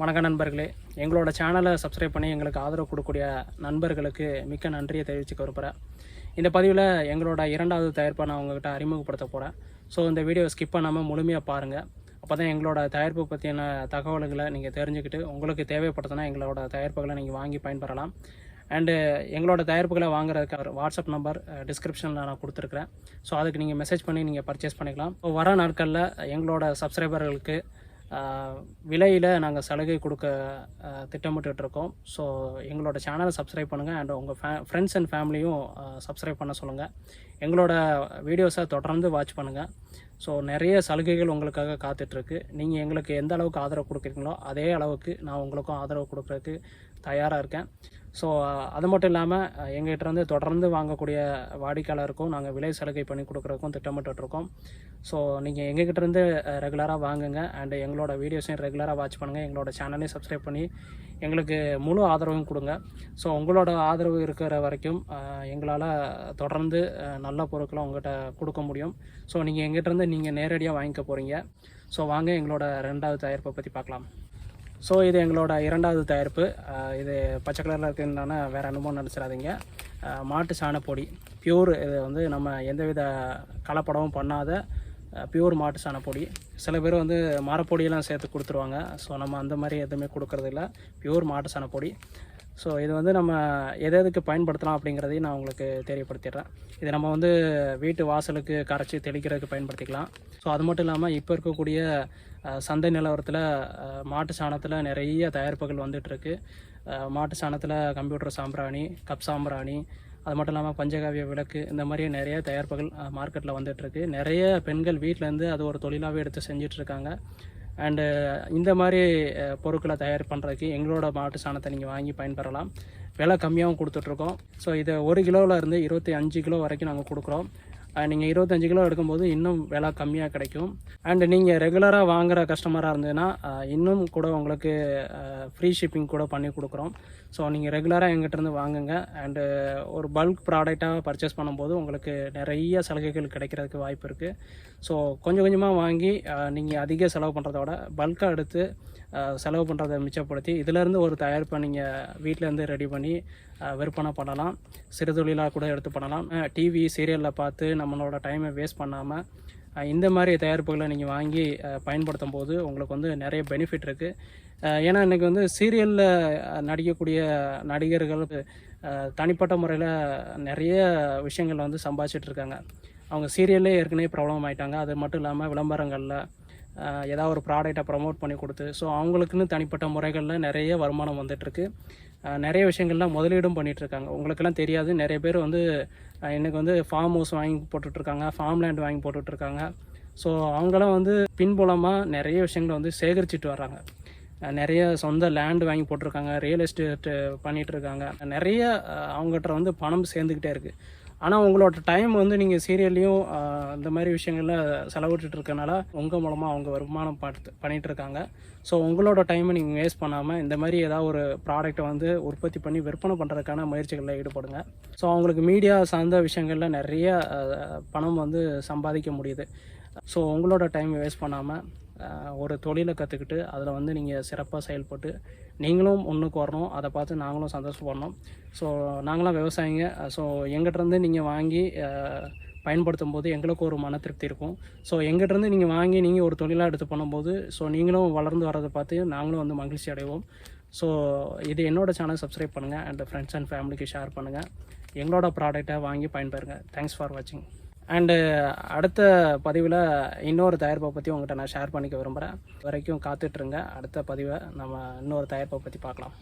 வணக்கம் நண்பர்களே. எங்களோட சேனலை சப்ஸ்கிரைப் பண்ணி எங்களுக்கு ஆதரவு கொடுக்கக்கூடிய நண்பர்களுக்கு மிக்க நன்றியை தெரிவிச்சுக்க விரும்புகிறேன் இந்த பதிவில் எங்களோட இரண்டாவது தயாரிப்பை நான் உங்ககிட்ட அறிமுகப்படுத்த போகிறேன் ஸோ இந்த வீடியோ ஸ்கிப் பண்ணாமல் முழுமையாக பாருங்கள் அப்போ தான் எங்களோட தயாரிப்பு பற்றியான தகவல்களை நீங்கள் தெரிஞ்சுக்கிட்டு உங்களுக்கு தேவைப்படுதுன்னா எங்களோட தயாரிப்புகளை நீங்கள் வாங்கி பயன்பெறலாம். அண்டு எங்களோட தயாரிப்புகளை வாங்குறதுக்கு வாட்ஸ்அப் நம்பர் டிஸ்கிரிப்ஷனில் நான் கொடுத்துருக்குறேன். ஸோ அதுக்கு நீங்கள் மெசேஜ் பண்ணி நீங்கள் பர்ச்சேஸ் பண்ணிக்கலாம். இப்போ வர நாட்களில் எங்களோட சப்ஸ்கிரைபர்களுக்கு விலையில் நாங்கள் சலுகை கொடுக்க திட்டமிட்டுருக்கோம் இருக்கோம் ஸோ எங்களோட சேனலை சப்ஸ்கிரைப் பண்ணுங்கள் அண்ட் உங்கள் ஃபே ஃப்ரெண்ட்ஸ் அண்ட் ஃபேமிலியும் சப்ஸ்கிரைப் பண்ண சொல்லுங்கள் எங்களோட வீடியோஸை தொடர்ந்து வாட்ச் பண்ணுங்கள் ஸோ நிறைய சலுகைகள் உங்களுக்காக காத்துட்ருக்கு. நீங்கள் எங்களுக்கு எந்த அளவுக்கு ஆதரவு கொடுக்குறீங்களோ அதே அளவுக்கு நான் உங்களுக்கும் ஆதரவு கொடுக்குறதுக்கு தயாராக இருக்கேன். ஸோ அது மட்டும் இல்லாமல் எங்கள்கிட்ட இருந்து தொடர்ந்து வாங்கக்கூடிய வாடிக்கையாளருக்கும் நாங்கள் விலை சலுகை பண்ணி கொடுக்குறதுக்கும் திட்டமிட்டுருக்கோம் ஸோ நீங்கள் எங்ககிட்ட இருந்து ரெகுலராக வாங்குங்க. அண்ட் எங்களோட வீடியோஸையும் ரெகுலராக வாட்ச் பண்ணுங்கள் எங்களோட சேனலையும் சப்ஸ்கிரைப் பண்ணி எங்களுக்கு முழு ஆதரவும் கொடுங்க. ஸோ உங்களோட ஆதரவு இருக்கிற வரைக்கும் எங்களால் தொடர்ந்து நல்ல பொருட்களை உங்கள்கிட்ட கொடுக்க முடியும். ஸோ நீங்கள் எங்கிட்டருந்து நீங்கள் நேரடியாக வாங்கிக்க போகிறீங்க ஸோ வாங்க எங்களோட ரெண்டாவது தயாரிப்பை பற்றி பார்க்கலாம். ஸோ இது எங்களோட இரண்டாவது தயாரிப்பு. இது பச்சை கலரில் இருக்குன்னா வேறு அனுபவம் நினச்சிடாதீங்க. மாட்டு சாணப்பொடி. பியூர் இது வந்து நம்ம எந்தவித கலப்படமும் பண்ணாத பியூர் மாட்டு சாணப்பொடி. சில பேர் வந்து மரப்பொடியெல்லாம் சேர்த்து கொடுத்துருவாங்க. ஸோ நம்ம அந்த மாதிரி எதுவுமே கொடுக்கறதில்ல. பியூர் மாட்டு சாணப்பொடி. ஸோ இது வந்து நம்ம எது எதுக்கு பயன்படுத்தலாம் அப்படிங்கிறதையும் நான் உங்களுக்கு தெரியப்படுத்திடுறேன். இது நம்ம வந்து வீட்டு வாசலுக்கு கரைச்சி தெளிக்கிறதுக்கு பயன்படுத்திக்கலாம். ஸோ அது மட்டும் இல்லாமல் இப்போ இருக்கக்கூடிய சந்தை நிலவரத்தில் மாட்டு சாணத்தில் நிறைய தயாரிப்புகள் வந்துட்டுருக்கு. மாட்டு சாணத்தில் கம்ப்யூட்டர் சாம்பிராணி கப் சாம்பிராணி அது மட்டும் இல்லாமல் பஞ்சகாவிய விளக்கு இந்த மாதிரி நிறைய தயாரிப்புகள் மார்க்கெட்டில் வந்துட்டுருக்கு. நிறைய பெண்கள் வீட்டிலேருந்து அது ஒரு தொழிலாகவே எடுத்து செஞ்சிட்ருக்காங்க அண்டு uh, இந்த மாதிரி uh, பொருட்களை தயார் பண்ணுறதுக்கு எங்களோட மாட்டு சாணத்தை நீங்கள் வாங்கி பயன்பெறலாம். விலை கம்மியாகவும் கொடுத்துட்ருக்கோம். ஸோ இதை ஒரு கிலோவில் இருந்து இருபத்தி அஞ்சு கிலோ வரைக்கும் நாங்கள் கொடுக்குறோம். நீங்கள் இருபத்தஞ்சு கிலோ எடுக்கும்போது இன்னும் விலை கம்மியாக கிடைக்கும். அண்டு நீங்கள் ரெகுலராக வாங்குகிற கஸ்டமராக இருந்ததுன்னா இன்னும் கூட உங்களுக்கு ஃப்ரீ ஷிப்பிங் கூட பண்ணி கொடுக்குறோம். ஸோ நீங்கள் ரெகுலராக எங்கிட்டேருந்து வாங்குங்க. அண்டு ஒரு பல்க் ப்ராடக்டாக பர்ச்சேஸ் பண்ணும்போது உங்களுக்கு நிறைய சலுகைகள் கிடைக்கிறதுக்கு வாய்ப்பு இருக்குது ஸோ கொஞ்சம் கொஞ்சமாக வாங்கி நீங்கள் அதிக செலவு பண்ணுறத விட பல்காக எடுத்து செலவு பண்ணுறதை மிச்சப்படுத்தி இதிலேருந்து ஒரு தயாரிப்பை நீங்கள் வீட்டிலேருந்து ரெடி பண்ணி விற்பனை பண்ணலாம். சிறு தொழிலாக கூட எடுத்து பண்ணலாம். டிவி சீரியலில் பார்த்து நம்மளோட டைமை வேஸ்ட் பண்ணாமல் இந்த மாதிரி தயாரிப்புகளை நீங்கள் வாங்கி பயன்படுத்தும் போது உங்களுக்கு வந்து நிறைய பெனிஃபிட் இருக்குது ஏன்னா இன்றைக்கி வந்து சீரியலில் நடிக்கக்கூடிய நடிகர்கள் தனிப்பட்ட முறையில் நிறைய விஷயங்கள் வந்து சம்பாதிச்சிட்ருக்காங்க அவங்க சீரியல்லே ஏற்கனவே ப்ராப்ளம் ஆயிட்டாங்க. அது மட்டும் இல்லாமல் விளம்பரங்களில் ஏதாவது ஒரு ப்ராடக்டை ப்ரமோட் பண்ணி கொடுத்து ஸோ அவங்களுக்குன்னு தனிப்பட்ட முறைகளில் நிறைய வருமானம் வந்துட்டுருக்கு. நிறைய விஷயங்கள்லாம் முதலீடும் பண்ணிகிட்ருக்காங்க உங்களுக்கெல்லாம் தெரியாது நிறைய பேர் வந்து அஹ், இன்னைக்கு வந்து ஃபார்ம் ஹவுஸ் வாங்கி போட்டுட்ருக்காங்க ஃபார்ம் லேண்ட் வாங்கி போட்டுட்ருக்காங்க ஸோ அவங்களாம் வந்து பின்புலமாக நிறைய விஷயங்களை வந்து சேகரிச்சிட்டு வர்றாங்க. நிறைய சொந்த லேண்ட் வாங்கி போட்டிருக்காங்க ரியல் எஸ்டேட் பண்ணிகிட்ருக்காங்க நிறைய அவங்ககிட்ட வந்து பணம் சேர்ந்துக்கிட்டே இருக்குது ஆனால் உங்களோட டைம் வந்து நீங்கள் சீரியல்லையும் இந்த மாதிரி விஷயங்களில் செலவிட்டுட்டு இருக்கனால உங்கள் மூலமாக அவங்க வருமானம் பார்த்து பண்ணிகிட்டு இருக்காங்க. ஸோ உங்களோட டைமை நீங்கள் வேஸ்ட் பண்ணாமல் இந்த மாதிரி ஏதாவது ஒரு ப்ராடக்ட்டை வந்து உற்பத்தி பண்ணி விற்பனை பண்ணுறதுக்கான முயற்சிகளில் ஈடுபடுங்க. ஸோ அவங்களுக்கு மீடியா சார்ந்த விஷயங்களில் நிறைய பணம் வந்து சம்பாதிக்க முடியுது. ஸோ உங்களோட டைம் வேஸ்ட் பண்ணாமல் ஒரு தொழிலை கற்றுக்கிட்டு அதில் வந்து நீங்கள் சிறப்பாக செயல்பட்டு நீங்களும் ஒன்றுக்கு வரணும். அதை பார்த்து நாங்களும் சந்தோஷப்படணும். ஸோ நாங்களாம் விவசாயிங்க. ஸோ எங்கிட்டேருந்து நீங்கள் வாங்கி பயன்படுத்தும் போது எங்களுக்கு ஒரு மன திருப்தி இருக்கும். ஸோ எங்கிட்டேருந்து நீங்கள் வாங்கி நீங்கள் ஒரு தொழிலாக எடுத்து பண்ணும்போது ஸோ நீங்களும் வளர்ந்து வரதை பார்த்து நாங்களும் வந்து மகிழ்ச்சி அடைவோம். ஸோ இது என்னோட சேனல் சப்ஸ்கிரைப் பண்ணுங்கள் அண்ட் ஃப்ரெண்ட்ஸ் அண்ட் ஃபேமிலிக்கு ஷேர் பண்ணுங்கள் எங்களோட ப்ராடக்டை வாங்கி பயன்பெறுங்க. தேங்க்ஸ் ஃபார் வாட்சிங் அண்டு uh, அடுத்த பதிவில் இன்னொரு தயாரிப்பை பற்றி உங்கள்கிட்ட நான் ஷேர் பண்ணிக்க விரும்புகிறேன் வரைக்கும் காத்துட்ருங்க அடுத்த பதிவை நம்ம இன்னொரு தயாரிப்பை பற்றி பார்க்கலாம்.